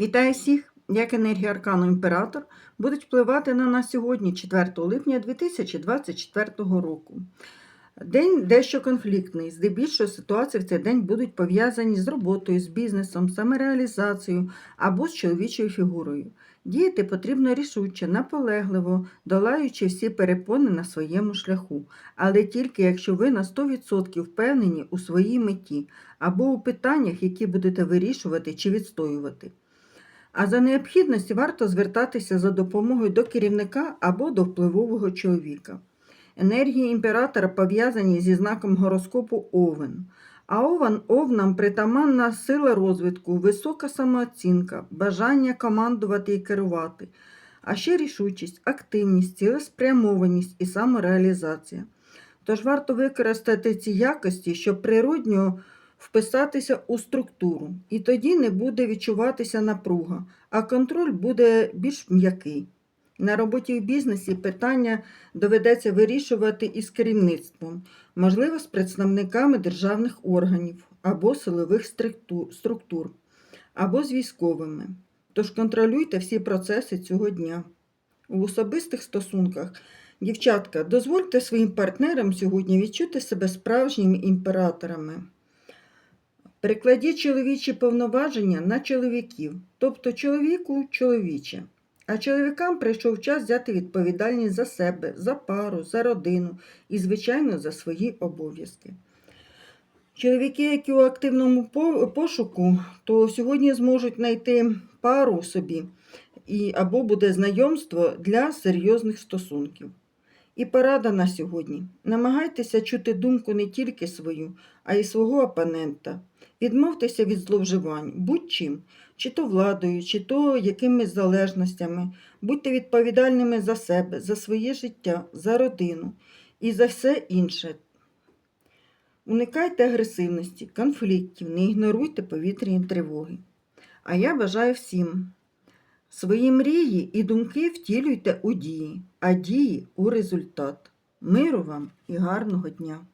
Вітаю всіх! Як енергія Аркану Імператор будуть впливати на нас сьогодні, 4 липня 2024 року. День дещо конфліктний. Здебільшого ситуації в цей день будуть пов'язані з роботою, з бізнесом, самореалізацією або з чоловічою фігурою. Діяти потрібно рішуче, наполегливо, долаючи всі перепони на своєму шляху, але тільки якщо ви на 100% впевнені у своїй меті або у питаннях, які будете вирішувати чи відстоювати. А за необхідності варто звертатися за допомогою до керівника або до впливового чоловіка. Енергії імператора пов'язані зі знаком гороскопу Овен. А овен овнам притаманна сила розвитку, висока самооцінка, бажання командувати і керувати, а ще рішучість, активність, цілеспрямованість і самореалізація. Тож варто використати ці якості, щоб природньо вписатися у структуру, і тоді не буде відчуватися напруга, а контроль буде більш м'який. На роботі в бізнесі питання доведеться вирішувати із керівництвом, можливо, з представниками державних органів або силових структур, або з військовими. Тож контролюйте всі процеси цього дня. У особистих стосунках, дівчатка, дозвольте своїм партнерам сьогодні відчути себе справжніми імператорами. Перекладіть чоловічі повноваження на чоловіків, тобто чоловіку чоловіче. А чоловікам прийшов час взяти відповідальність за себе, за пару, за родину і, звичайно, за свої обов'язки. Чоловіки, які у активному пошуку, то сьогодні зможуть знайти пару собі і, або буде знайомство для серйозних стосунків. І порада на сьогодні. Намагайтеся чути думку не тільки свою, а й свого опонента. Відмовтеся від зловживань, будь-чим, чи то владою, чи то якимись залежностями. Будьте відповідальними за себе, за своє життя, за родину і за все інше. Уникайте агресивності, конфліктів, не ігноруйте повітряні тривоги. А я бажаю всім свої мрії і думки втілюйте у дії, а дії у результат. Миру вам і гарного дня!